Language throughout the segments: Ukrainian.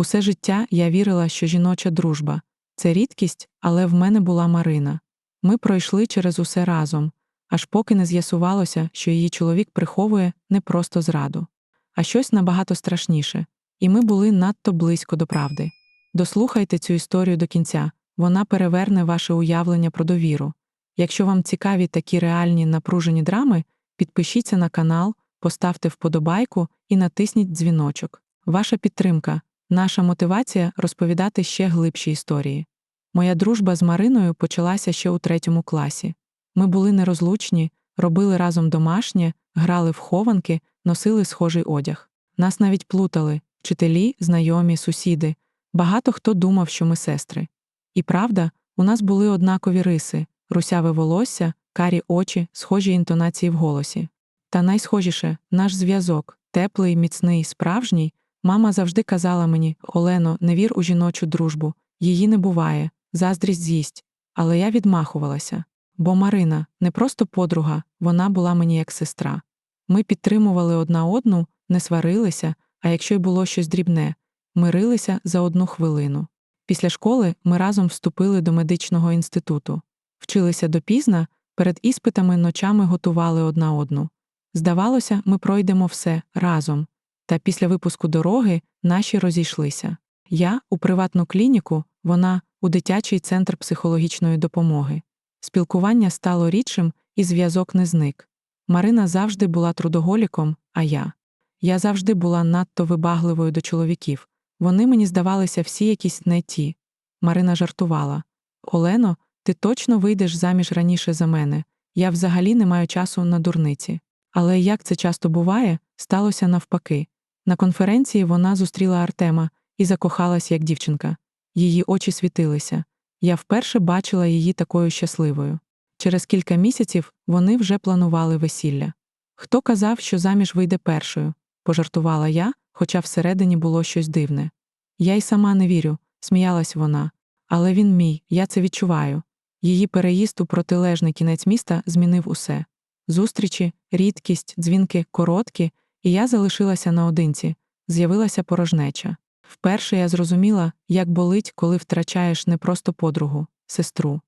Усе життя я вірила, що жіноча дружба це рідкість, але в мене була Марина. Ми пройшли через усе разом, аж поки не з'ясувалося, що її чоловік приховує не просто зраду, а щось набагато страшніше, і ми були надто близько до правди. Дослухайте цю історію до кінця, вона переверне ваше уявлення про довіру. Якщо вам цікаві такі реальні напружені драми, підпишіться на канал, поставте вподобайку і натисніть дзвіночок. Ваша підтримка, наша мотивація розповідати ще глибші історії. Моя дружба з Мариною почалася ще у третьому класі. Ми були нерозлучні, робили разом домашнє, грали в хованки, носили схожий одяг. Нас навіть плутали вчителі, знайомі, сусіди. Багато хто думав, що ми сестри. І правда, у нас були однакові риси русяве волосся, карі очі, схожі інтонації в голосі. Та найсхожіше наш зв'язок, теплий, міцний, справжній. Мама завжди казала мені Олено, не вір у жіночу дружбу, її не буває, заздрість з'їсть. Але я відмахувалася. Бо Марина не просто подруга, вона була мені як сестра. Ми підтримували одна одну, не сварилися, а якщо й було щось дрібне, мирилися за одну хвилину. Після школи ми разом вступили до медичного інституту, вчилися допізна, перед іспитами ночами готували одна одну. Здавалося, ми пройдемо все разом. Та після випуску дороги наші розійшлися. Я у приватну клініку, вона у дитячий центр психологічної допомоги. Спілкування стало рідшим, і зв'язок не зник. Марина завжди була трудоголіком, а я. Я завжди була надто вибагливою до чоловіків. Вони мені здавалися всі якісь не ті. Марина жартувала Олено, ти точно вийдеш заміж раніше за мене. Я взагалі не маю часу на дурниці. Але як це часто буває, сталося навпаки. На конференції вона зустріла Артема і закохалась як дівчинка. Її очі світилися. Я вперше бачила її такою щасливою. Через кілька місяців вони вже планували весілля. Хто казав, що заміж вийде першою? пожартувала я, хоча всередині було щось дивне. Я й сама не вірю, сміялась вона. Але він мій, я це відчуваю. Її переїзд у протилежний кінець міста змінив усе зустрічі, рідкість, дзвінки короткі, і я залишилася наодинці, з'явилася порожнеча. Вперше я зрозуміла, як болить, коли втрачаєш не просто подругу, сестру.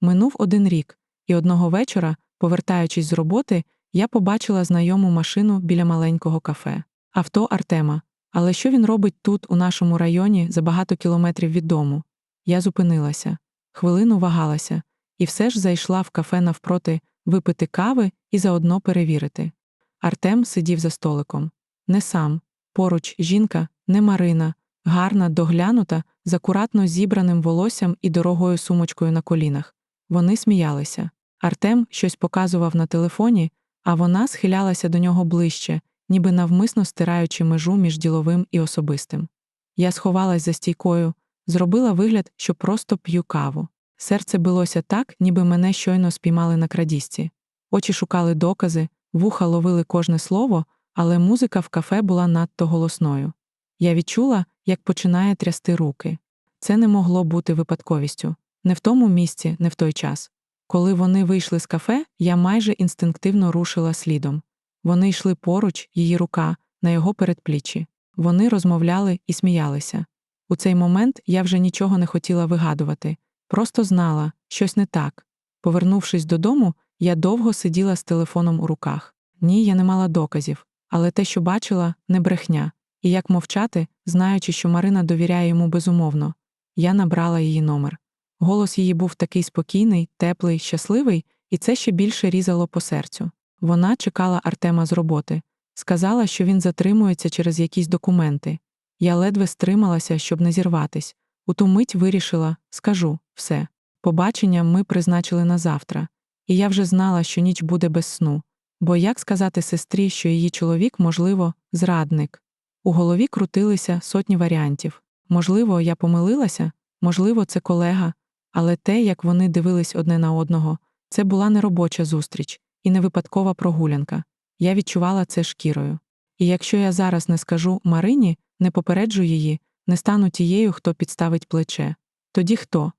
Минув один рік, і одного вечора, повертаючись з роботи, я побачила знайому машину біля маленького кафе, авто Артема. Але що він робить тут, у нашому районі, за багато кілометрів від дому? Я зупинилася, хвилину вагалася, і все ж зайшла в кафе навпроти випити кави і заодно перевірити. Артем сидів за столиком. Не сам, поруч жінка, не Марина, гарна, доглянута, з акуратно зібраним волоссям і дорогою сумочкою на колінах. Вони сміялися. Артем щось показував на телефоні, а вона схилялася до нього ближче, ніби навмисно стираючи межу між діловим і особистим. Я сховалась за стійкою, зробила вигляд, що просто п'ю каву. Серце билося так, ніби мене щойно спіймали на крадісці. Очі шукали докази, вуха ловили кожне слово, але музика в кафе була надто голосною. Я відчула, як починає трясти руки. Це не могло бути випадковістю, не в тому місці, не в той час. Коли вони вийшли з кафе, я майже інстинктивно рушила слідом. Вони йшли поруч, її рука, на його передпліччі. Вони розмовляли і сміялися. У цей момент я вже нічого не хотіла вигадувати, просто знала, щось не так. Повернувшись додому, я довго сиділа з телефоном у руках. Ні, я не мала доказів, але те, що бачила, не брехня. І як мовчати, знаючи, що Марина довіряє йому безумовно, я набрала її номер. Голос її був такий спокійний, теплий, щасливий, і це ще більше різало по серцю. Вона чекала Артема з роботи, сказала, що він затримується через якісь документи. Я ледве стрималася, щоб не зірватись. У ту мить вирішила скажу все. Побачення ми призначили на завтра, і я вже знала, що ніч буде без сну. Бо як сказати сестрі, що її чоловік, можливо, зрадник. У голові крутилися сотні варіантів. Можливо, я помилилася, можливо, це колега, але те, як вони дивились одне на одного, це була не робоча зустріч і не випадкова прогулянка. Я відчувала це шкірою. І якщо я зараз не скажу Марині, не попереджу її, не стану тією, хто підставить плече. Тоді хто?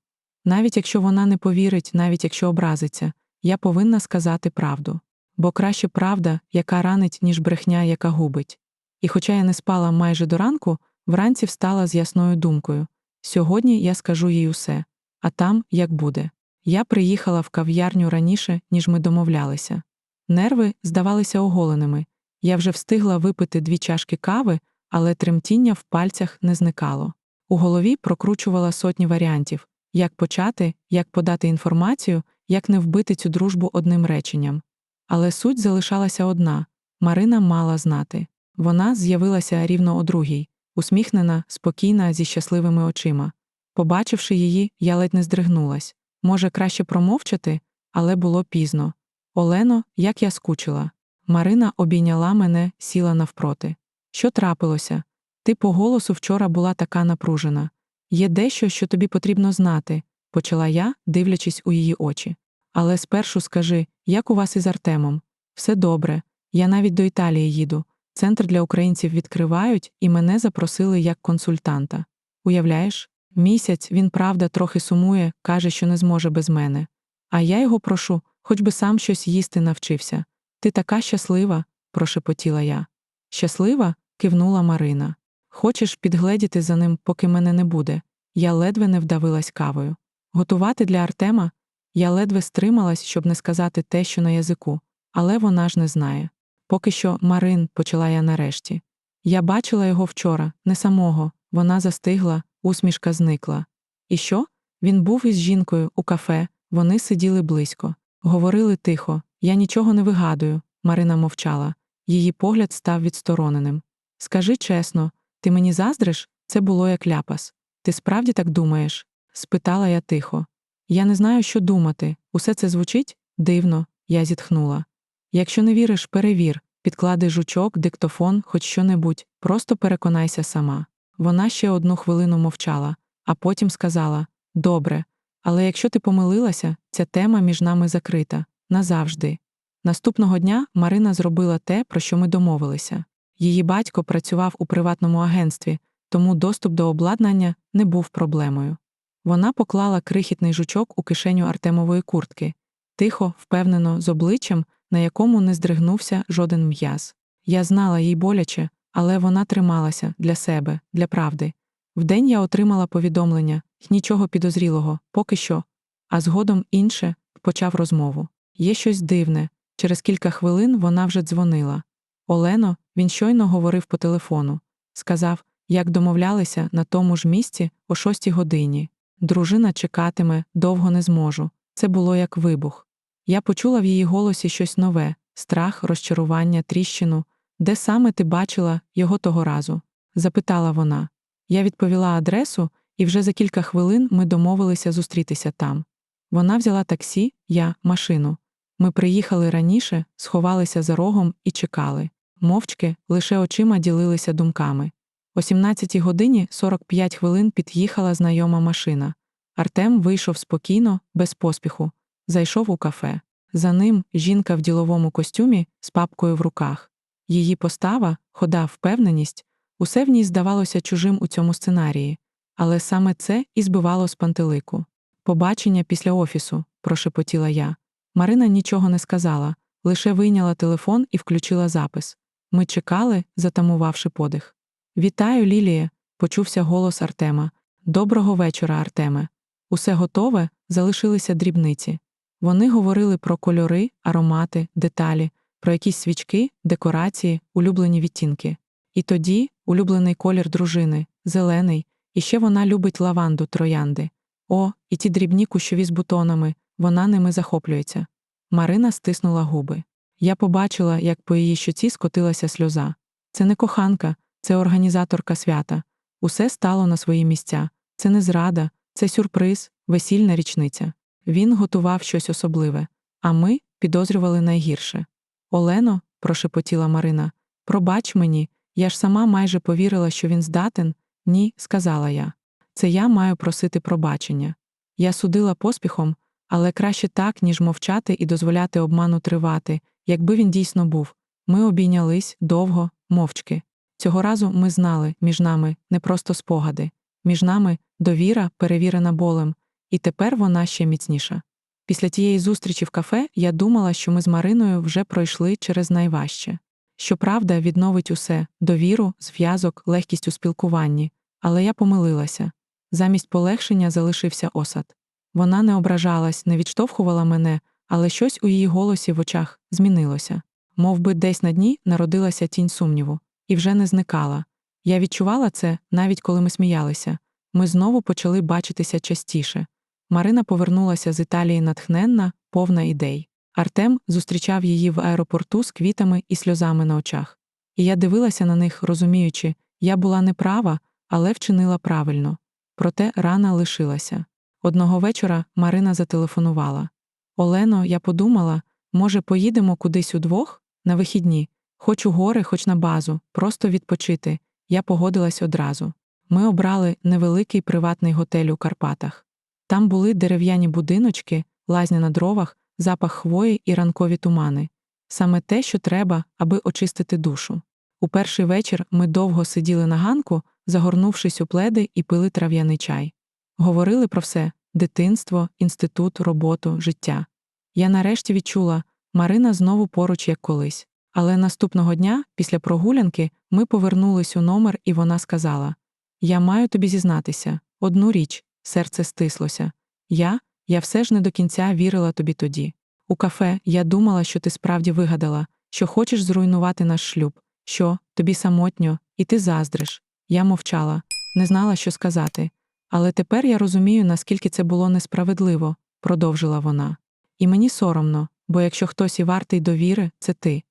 Навіть якщо вона не повірить, навіть якщо образиться, я повинна сказати правду. Бо краще правда, яка ранить, ніж брехня, яка губить. І хоча я не спала майже до ранку, Вранці встала з ясною думкою. Сьогодні я скажу їй усе, а там як буде. Я приїхала в кав'ярню раніше, ніж ми домовлялися. Нерви здавалися оголеними. Я вже встигла випити дві чашки кави, але тремтіння в пальцях не зникало. У голові прокручувала сотні варіантів як почати, як подати інформацію, як не вбити цю дружбу одним реченням. Але суть залишалася одна Марина мала знати. Вона з'явилася рівно о другій, усміхнена, спокійна, зі щасливими очима. Побачивши її, я ледь не здригнулась. Може, краще промовчати, але було пізно. Олено, як я скучила. Марина обійняла мене, сіла навпроти. Що трапилося? Ти по голосу вчора була така напружена. Є дещо, що тобі потрібно знати, почала я, дивлячись у її очі. Але спершу скажи, як у вас із Артемом? Все добре. Я навіть до Італії їду. Центр для українців відкривають, і мене запросили як консультанта. Уявляєш? Місяць він, правда, трохи сумує, каже, що не зможе без мене. А я його прошу, хоч би сам щось їсти навчився. Ти така щаслива, прошепотіла я. Щаслива? кивнула Марина. Хочеш підгледіти за ним, поки мене не буде. Я ледве не вдавилась кавою. Готувати для Артема я ледве стрималась, щоб не сказати те, що на язику, але вона ж не знає. Поки що, Марин, почала я нарешті. Я бачила його вчора, не самого, вона застигла, усмішка зникла. І що? Він був із жінкою у кафе, вони сиділи близько. Говорили тихо, я нічого не вигадую. Марина мовчала. Її погляд став відстороненим. Скажи чесно, ти мені заздриш? Це було як ляпас. Ти справді так думаєш? спитала я тихо. Я не знаю, що думати. Усе це звучить дивно, я зітхнула. Якщо не віриш, перевір, підклади жучок, диктофон, хоч що-небудь, просто переконайся сама. Вона ще одну хвилину мовчала, а потім сказала Добре, але якщо ти помилилася, ця тема між нами закрита назавжди. Наступного дня Марина зробила те, про що ми домовилися. Її батько працював у приватному агентстві, тому доступ до обладнання не був проблемою. Вона поклала крихітний жучок у кишеню Артемової куртки, тихо, впевнено, з обличчям, на якому не здригнувся жоден м'яз. Я знала їй боляче, але вона трималася для себе, для правди. Вдень я отримала повідомлення нічого підозрілого, поки що, а згодом інше почав розмову. Є щось дивне. Через кілька хвилин вона вже дзвонила. Олено, він щойно говорив по телефону. Сказав, як домовлялися на тому ж місці о шостій годині. Дружина чекатиме, довго не зможу. Це було як вибух. Я почула в її голосі щось нове страх, розчарування, тріщину. Де саме ти бачила його того разу? запитала вона. Я відповіла адресу, і вже за кілька хвилин ми домовилися зустрітися там. Вона взяла таксі, я машину. Ми приїхали раніше, сховалися за рогом і чекали. Мовчки, лише очима ділилися думками. О 17 годині 45 хвилин під'їхала знайома машина. Артем вийшов спокійно, без поспіху, зайшов у кафе. За ним жінка в діловому костюмі з папкою в руках. Її постава, хода, впевненість, усе в ній здавалося чужим у цьому сценарії, але саме це і збивало з пантелику. Побачення після офісу, прошепотіла я. Марина нічого не сказала, лише вийняла телефон і включила запис. Ми чекали, затамувавши подих. Вітаю, Ліліє, почувся голос Артема. Доброго вечора, Артеме. Усе готове, залишилися дрібниці. Вони говорили про кольори, аромати, деталі, про якісь свічки, декорації, улюблені відтінки. І тоді улюблений колір дружини, зелений, і ще вона любить лаванду, троянди. О, і ті дрібні кущові з бутонами, вона ними захоплюється. Марина стиснула губи. Я побачила, як по її щоці скотилася сльоза. Це не коханка, це організаторка свята. Усе стало на свої місця. Це не зрада, це сюрприз, весільна річниця. Він готував щось особливе, а ми підозрювали найгірше. Олено, прошепотіла Марина, пробач мені, я ж сама майже повірила, що він здатен. Ні, сказала я. Це я маю просити пробачення. Я судила поспіхом, але краще так, ніж мовчати і дозволяти обману тривати, якби він дійсно був. Ми обійнялись довго, мовчки. Цього разу ми знали між нами не просто спогади, між нами довіра, перевірена болем, і тепер вона ще міцніша. Після тієї зустрічі в кафе я думала, що ми з Мариною вже пройшли через найважче. що правда відновить усе довіру, зв'язок, легкість у спілкуванні, але я помилилася. Замість полегшення залишився осад. Вона не ображалась, не відштовхувала мене, але щось у її голосі в очах змінилося. Мов би, десь на дні народилася тінь сумніву, і вже не зникала. Я відчувала це, навіть коли ми сміялися. Ми знову почали бачитися частіше. Марина повернулася з Італії натхненна, повна ідей. Артем зустрічав її в аеропорту з квітами і сльозами на очах. І я дивилася на них, розуміючи, я була неправа, але вчинила правильно. Проте рана лишилася. Одного вечора Марина зателефонувала. Олено, я подумала, може, поїдемо кудись удвох? На вихідні. Хоч у гори, хоч на базу, просто відпочити. Я погодилась одразу. Ми обрали невеликий приватний готель у Карпатах. Там були дерев'яні будиночки, лазня на дровах, запах хвої і ранкові тумани. Саме те, що треба, аби очистити душу. У перший вечір ми довго сиділи на ганку, загорнувшись у пледи і пили трав'яний чай. Говорили про все дитинство, інститут, роботу, життя. Я нарешті відчула, Марина знову поруч, як колись. Але наступного дня, після прогулянки, ми повернулись у номер, і вона сказала: Я маю тобі зізнатися, одну річ, серце стислося. Я, я все ж не до кінця вірила тобі тоді. У кафе я думала, що ти справді вигадала, що хочеш зруйнувати наш шлюб, що тобі самотньо, і ти заздриш. Я мовчала, не знала, що сказати. Але тепер я розумію, наскільки це було несправедливо, продовжила вона. І мені соромно, бо якщо хтось і вартий довіри, це ти.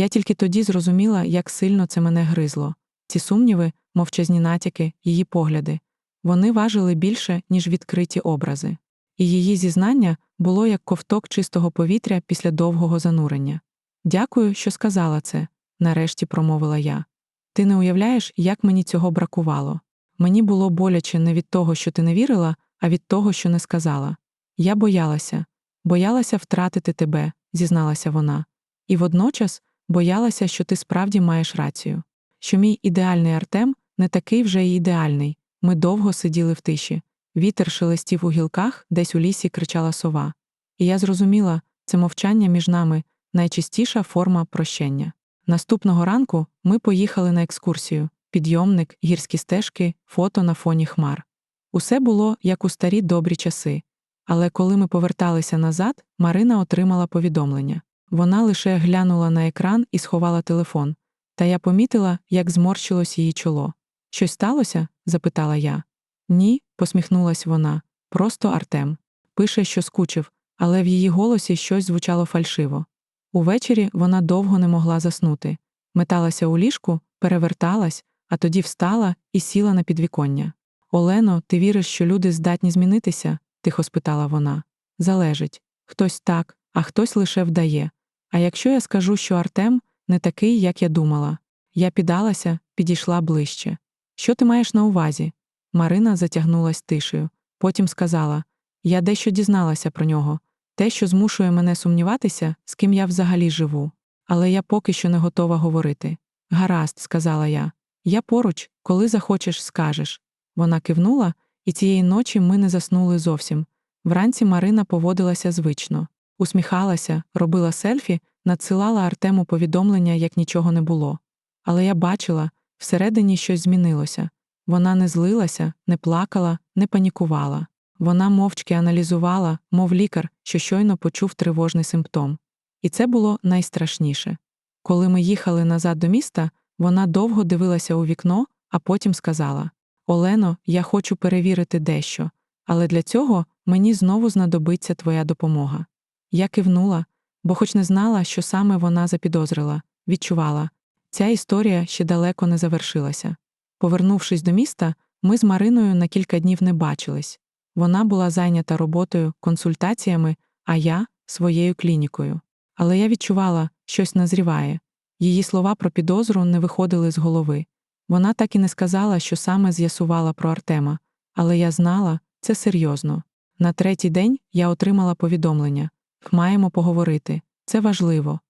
Я тільки тоді зрозуміла, як сильно це мене гризло. Ці сумніви, мовчазні натяки, її погляди. Вони важили більше, ніж відкриті образи. І її зізнання було як ковток чистого повітря після довгого занурення. Дякую, що сказала це, нарешті промовила я. Ти не уявляєш, як мені цього бракувало. Мені було боляче не від того, що ти не вірила, а від того, що не сказала. Я боялася, боялася втратити тебе, зізналася вона, і водночас боялася, що ти справді маєш рацію, що мій ідеальний Артем не такий вже й ідеальний. Ми довго сиділи в тиші. Вітер шелестів у гілках, десь у лісі кричала сова. І я зрозуміла, це мовчання між нами найчистіша форма прощення. Наступного ранку ми поїхали на екскурсію підйомник, гірські стежки, фото на фоні хмар. Усе було як у старі добрі часи. Але коли ми поверталися назад, Марина отримала повідомлення. Вона лише глянула на екран і сховала телефон, та я помітила, як зморщилось її чоло. Щось сталося? запитала я. Ні, посміхнулась вона. Просто Артем. Пише, що скучив, але в її голосі щось звучало фальшиво. Увечері вона довго не могла заснути. Металася у ліжку, переверталась, а тоді встала і сіла на підвіконня. Олено, ти віриш, що люди здатні змінитися? тихо спитала вона. Залежить. Хтось так, а хтось лише вдає. А якщо я скажу, що Артем не такий, як я думала, я піддалася, підійшла ближче. Що ти маєш на увазі? Марина затягнулась тишею. Потім сказала Я дещо дізналася про нього, те, що змушує мене сумніватися, з ким я взагалі живу. Але я поки що не готова говорити. Гаразд, сказала я. Я поруч, коли захочеш, скажеш. Вона кивнула, і цієї ночі ми не заснули зовсім. Вранці Марина поводилася звично, усміхалася, робила селфі, надсилала Артему повідомлення, як нічого не було. Але я бачила, всередині щось змінилося. Вона не злилася, не плакала, не панікувала. Вона мовчки аналізувала, мов лікар, що щойно почув тривожний симптом. І це було найстрашніше. Коли ми їхали назад до міста, вона довго дивилася у вікно, а потім сказала Олено, я хочу перевірити дещо, але для цього мені знову знадобиться твоя допомога. Я кивнула, бо, хоч не знала, що саме вона запідозрила, відчувала ця історія ще далеко не завершилася. Повернувшись до міста, ми з Мариною на кілька днів не бачились. Вона була зайнята роботою, консультаціями, а я своєю клінікою. Але я відчувала, щось назріває. Її слова про підозру не виходили з голови. Вона так і не сказала, що саме з'ясувала про Артема, але я знала, це серйозно. На третій день я отримала повідомлення маємо поговорити, це важливо.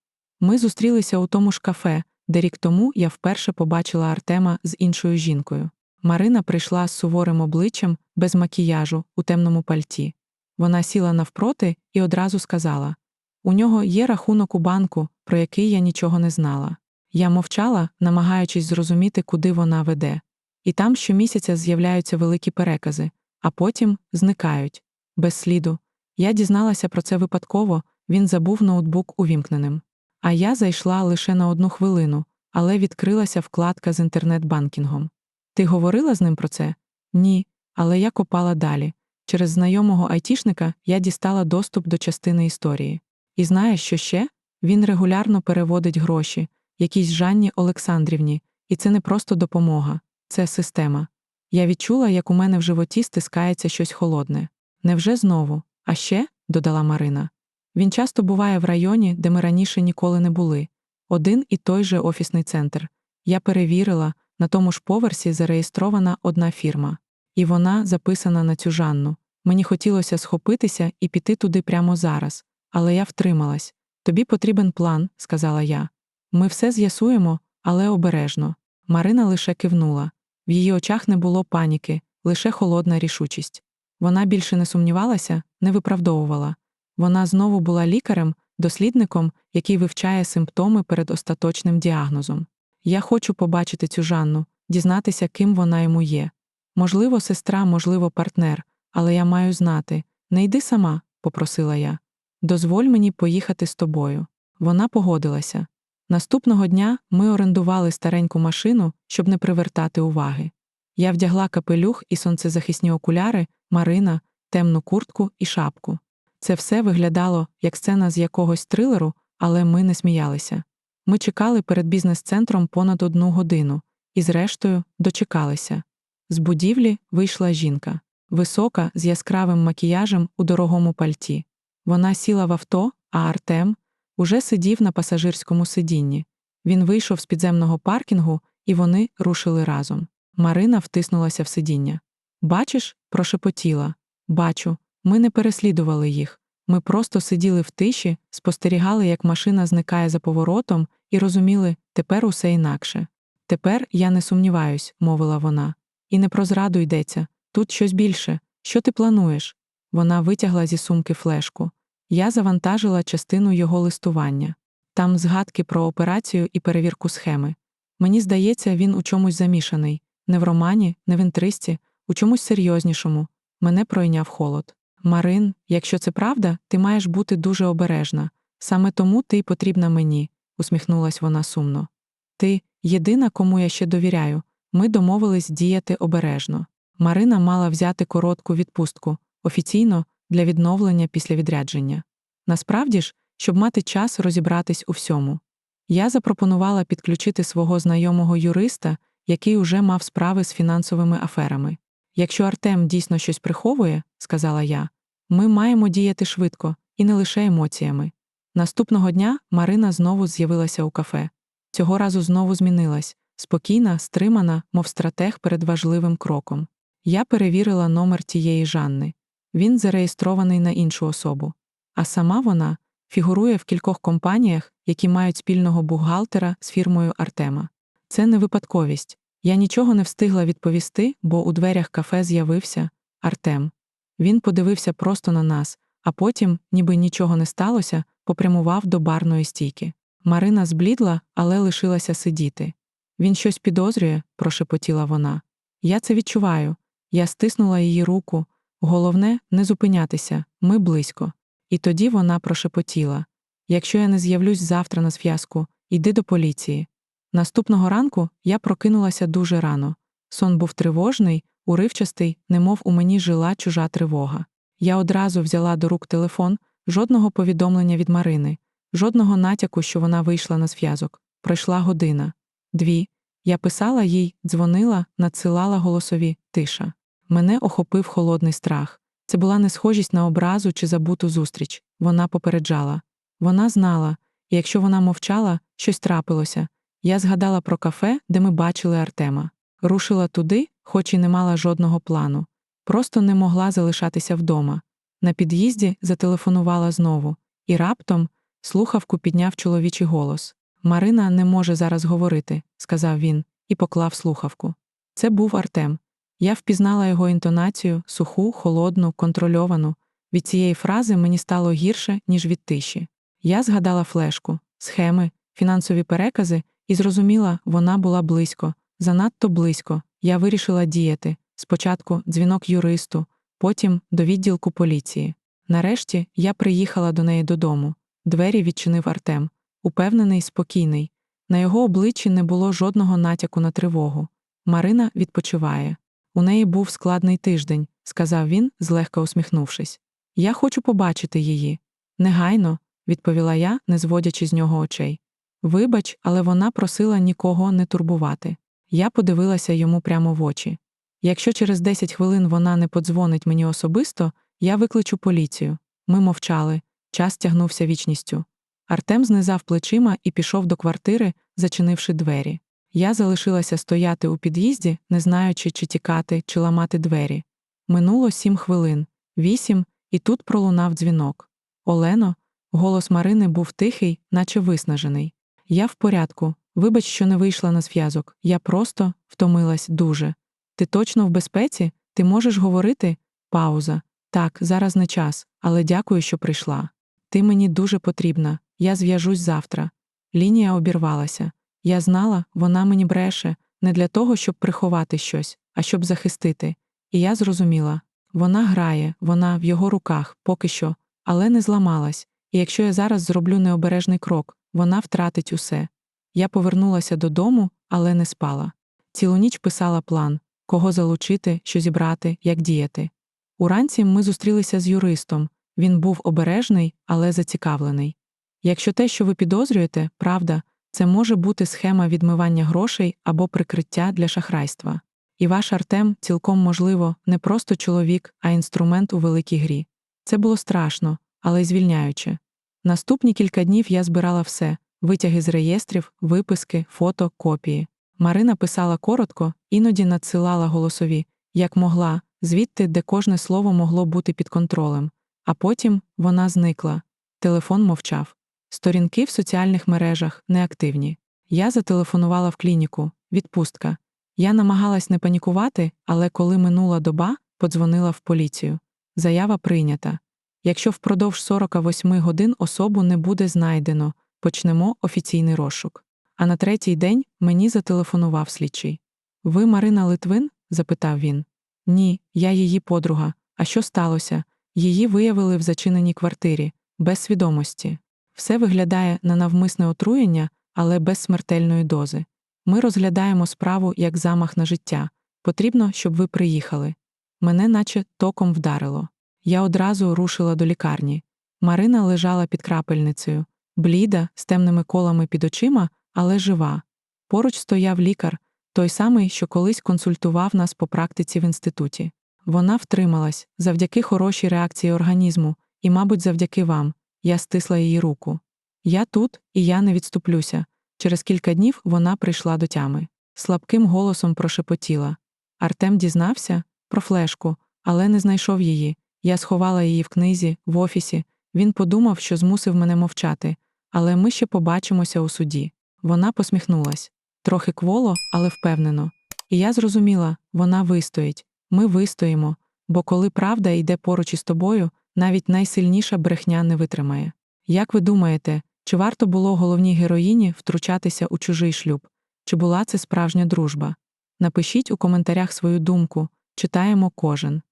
Ми зустрілися у тому ж кафе, де рік тому я вперше побачила Артема з іншою жінкою. Марина прийшла з суворим обличчям, без макіяжу, у темному пальті. Вона сіла навпроти і одразу сказала у нього є рахунок у банку, про який я нічого не знала. Я мовчала, намагаючись зрозуміти, куди вона веде. І там щомісяця з'являються великі перекази, а потім зникають. Без сліду. Я дізналася про це випадково, він забув ноутбук увімкненим. А я зайшла лише на одну хвилину, але відкрилася вкладка з інтернет-банкінгом. Ти говорила з ним про це? Ні, але я копала далі. Через знайомого айтішника я дістала доступ до частини історії. І знаєш, що ще? Він регулярно переводить гроші, якійсь Жанні Олександрівні, і це не просто допомога, це система. Я відчула, як у мене в животі стискається щось холодне. Невже знову? А ще, додала Марина. Він часто буває в районі, де ми раніше ніколи не були. Один і той же офісний центр. Я перевірила, на тому ж поверсі зареєстрована одна фірма, і вона записана на цю Жанну. Мені хотілося схопитися і піти туди прямо зараз, але я втрималась. Тобі потрібен план, сказала я. Ми все з'ясуємо, але обережно. Марина лише кивнула. В її очах не було паніки, лише холодна рішучість. Вона більше не сумнівалася, не виправдовувала. Вона знову була лікарем, дослідником, який вивчає симптоми перед остаточним діагнозом. Я хочу побачити цю Жанну, дізнатися, ким вона йому є. Можливо, сестра, можливо, партнер, але я маю знати. Не йди сама, попросила я. Дозволь мені поїхати з тобою. Вона погодилася. Наступного дня ми орендували стареньку машину, щоб не привертати уваги. Я вдягла капелюх і сонцезахисні окуляри, Марина, темну куртку і шапку. Це все виглядало як сцена з якогось трилеру, але ми не сміялися. Ми чекали перед бізнес-центром понад одну годину і, зрештою, дочекалися. З будівлі вийшла жінка, висока, з яскравим макіяжем у дорогому пальті. Вона сіла в авто, а Артем уже сидів на пасажирському сидінні. Він вийшов з підземного паркінгу, і вони рушили разом. Марина втиснулася в сидіння. Бачиш, прошепотіла. Бачу, ми не переслідували їх. Ми просто сиділи в тиші, спостерігали, як машина зникає за поворотом, і розуміли, тепер усе інакше. Тепер я не сумніваюсь, мовила вона. І не про зраду йдеться. Тут щось більше. Що ти плануєш? Вона витягла зі сумки флешку. Я завантажила частину його листування. Там згадки про операцію і перевірку схеми. Мені здається, він у чомусь замішаний не в романі, не в інтристі, у чомусь серйознішому. Мене пройняв холод. Марин, якщо це правда, ти маєш бути дуже обережна. Саме тому ти й потрібна мені, усміхнулась вона сумно. Ти єдина, кому я ще довіряю. Ми домовились діяти обережно. Марина мала взяти коротку відпустку офіційно для відновлення після відрядження. Насправді ж, щоб мати час розібратись у всьому. Я запропонувала підключити свого знайомого юриста, який уже мав справи з фінансовими аферами. Якщо Артем дійсно щось приховує, сказала я, ми маємо діяти швидко і не лише емоціями. Наступного дня Марина знову з'явилася у кафе. Цього разу знову змінилась спокійна, стримана, мов стратег перед важливим кроком. Я перевірила номер тієї Жанни. Він зареєстрований на іншу особу. А сама вона фігурує в кількох компаніях, які мають спільного бухгалтера з фірмою Артема. Це не випадковість. Я нічого не встигла відповісти, бо у дверях кафе з'явився Артем. Він подивився просто на нас, а потім, ніби нічого не сталося, попрямував до барної стійки. Марина зблідла, але лишилася сидіти. Він щось підозрює, прошепотіла вона. Я це відчуваю. Я стиснула її руку. Головне, не зупинятися, ми близько. І тоді вона прошепотіла Якщо я не з'явлюсь завтра на зв'язку, йди до поліції. Наступного ранку я прокинулася дуже рано. Сон був тривожний, уривчастий, немов у мені жила чужа тривога. Я одразу взяла до рук телефон, жодного повідомлення від Марини, жодного натяку, що вона вийшла на зв'язок. Пройшла година, дві. Я писала їй, дзвонила, надсилала голосові тиша. Мене охопив холодний страх. Це була не схожість на образу чи забуту зустріч. Вона попереджала. Вона знала, і якщо вона мовчала, щось трапилося. Я згадала про кафе, де ми бачили Артема. Рушила туди, хоч і не мала жодного плану. Просто не могла залишатися вдома. На під'їзді зателефонувала знову, і раптом слухавку підняв чоловічий голос. Марина не може зараз говорити, сказав він, і поклав слухавку. Це був Артем. Я впізнала його інтонацію, суху, холодну, контрольовану. Від цієї фрази мені стало гірше, ніж від тиші. Я згадала флешку, схеми, фінансові перекази І зрозуміла, вона була близько, занадто близько. Я вирішила діяти. Спочатку дзвінок юристу, потім до відділку поліції. Нарешті я приїхала до неї додому. Двері відчинив Артем, упевнений, спокійний. На його обличчі не було жодного натяку на тривогу. Марина відпочиває. У неї був складний тиждень, сказав він, злегка усміхнувшись. Я хочу побачити її. Негайно, відповіла я, не зводячи з нього очей. Вибач, але вона просила нікого не турбувати. Я подивилася йому прямо в очі. Якщо через 10 хвилин вона не подзвонить мені особисто, я викличу поліцію. Ми мовчали, час тягнувся вічністю. Артем знизав плечима і пішов до квартири, зачинивши двері. Я залишилася стояти у під'їзді, не знаючи, чи тікати, чи ламати двері. Минуло сім хвилин, вісім, і тут пролунав дзвінок. Олено, голос Марини був тихий, наче виснажений. Я в порядку. Вибач, що не вийшла на зв'язок. Я просто втомилась дуже. Ти точно в безпеці? Ти можеш говорити? Пауза. Так, зараз не час, але дякую, що прийшла. Ти мені дуже потрібна. Я зв'яжусь завтра. Лінія обірвалася. Я знала, вона мені бреше не для того, щоб приховати щось, а щоб захистити. І я зрозуміла вона грає, вона в його руках поки що, але не зламалась, і якщо я зараз зроблю необережний крок, вона втратить усе. Я повернулася додому, але не спала. Цілу ніч писала план кого залучити, що зібрати, як діяти. Уранці ми зустрілися з юристом. Він був обережний, але зацікавлений. Якщо те, що ви підозрюєте, правда, це може бути схема відмивання грошей або прикриття для шахрайства. І ваш Артем, цілком можливо, не просто чоловік, а інструмент у великій грі. Це було страшно, але й звільняюче. Наступні кілька днів я збирала все витяги з реєстрів, виписки, фото, копії. Марина писала коротко, іноді надсилала голосові, як могла, звідти, де кожне слово могло бути під контролем. А потім вона зникла. Телефон мовчав. Сторінки в соціальних мережах неактивні. Я зателефонувала в клініку, відпустка. Я намагалась не панікувати, але коли минула доба, подзвонила в поліцію. Заява прийнята. Якщо впродовж 48 годин особу не буде знайдено, почнемо офіційний розшук. А на третій день мені зателефонував слідчий. Ви Марина Литвин? запитав він. Ні, я її подруга. А що сталося? Її виявили в зачиненій квартирі, без свідомості. Все виглядає на навмисне отруєння, але без смертельної дози. Ми розглядаємо справу як замах на життя. Потрібно, щоб ви приїхали. Мене наче током вдарило. Я одразу рушила до лікарні. Марина лежала під крапельницею, бліда, з темними колами під очима, але жива. Поруч стояв лікар, той самий, що колись консультував нас по практиці в інституті. Вона втрималась завдяки хорошій реакції організму, і, мабуть, завдяки вам. Я стисла її руку. Я тут, і я не відступлюся. Через кілька днів вона прийшла до тями. Слабким голосом прошепотіла. Артем дізнався про флешку, але не знайшов її. Я сховала її в книзі, в офісі. Він подумав, що змусив мене мовчати, але ми ще побачимося у суді. Вона посміхнулась трохи кволо, але впевнено. І я зрозуміла вона вистоїть, ми вистоїмо, бо коли правда йде поруч із тобою, навіть найсильніша брехня не витримає. Як ви думаєте, чи варто було головній героїні втручатися у чужий шлюб? Чи була це справжня дружба? Напишіть у коментарях свою думку, читаємо кожен.